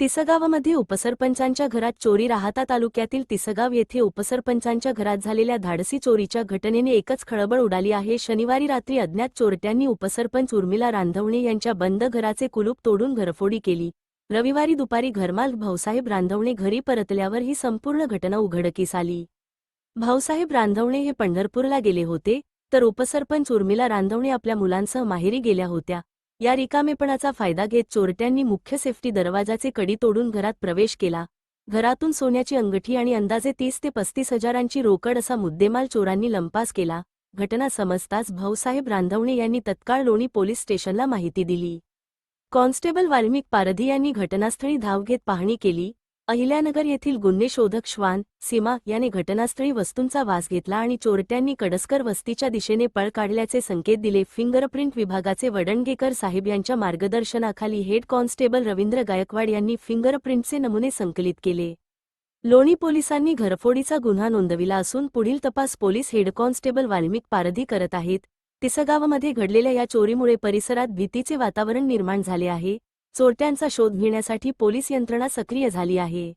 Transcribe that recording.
तिसगावमध्ये उपसरपंचांच्या घरात चोरी राहता तालुक्यातील तिसगाव येथे उपसरपंचांच्या घरात झालेल्या धाडसी चोरीच्या घटनेने एकच खळबळ उडाली आहे. शनिवारी रात्री अज्ञात चोरट्यांनी उपसरपंच उर्मिला रांधवणे यांच्या बंद घराचे कुलूप तोडून घरफोडी केली. रविवारी दुपारी घरमाल भाऊसाहेब रांधवणे घरी परतल्यावर ही संपूर्ण घटना उघडकीस आली. भाऊसाहेब रांधवणे हे पंढरपूरला गेले होते तर उपसरपंच उर्मिला रांधवणे आपल्या मुलांसह माहेरी गेल्या होत्या. या रिकामेपणाचा फायदा घेत चोरट्यांनी मुख्य सेफ्टी दरवाजाचे कडी तोडून घरात प्रवेश केला. घरातून सोन्याची अंगठी आणि अंदाजे तीस ते पस्तीस हजारांची रोकड असा मुद्देमाल चोरांनी लंपास केला. घटना समजताच भाऊसाहेब रांधवणे यांनी तत्काळ लोणी पोलीस स्टेशनला माहिती दिली. कॉन्स्टेबल वाल्मिक पारधी यांनी घटनास्थळी धाव घेत पाहणी केली. अहिल्यानगर येथील गुन्हे शोधक श्वान सीमा याने घटनास्थळी वस्तूंचा वास घेतला आणि चोरट्यांनी कडसकर वस्तीच्या दिशेने पळ काढल्याचे संकेत दिले. फिंगरप्रिंट विभागाचे वडणगेकर साहेब यांच्या मार्गदर्शनाखाली हेड कॉन्स्टेबल रवींद्र गायकवाड यांनी फिंगरप्रिंटचे नमुने संकलित केले. लोणी पोलिसांनी घरफोडीचा गुन्हा नोंदविला असून पुढील तपास police head constable Valmik Pardhi करत आहेत. तिसगावामध्ये घडलेल्या या चोरीमुळे परिसरात भीतीचे वातावरण निर्माण झाले आहे. चोरट्यांचा शोध घेण्यासाठी पोलीस यंत्रणा सक्रिय झाली आहे.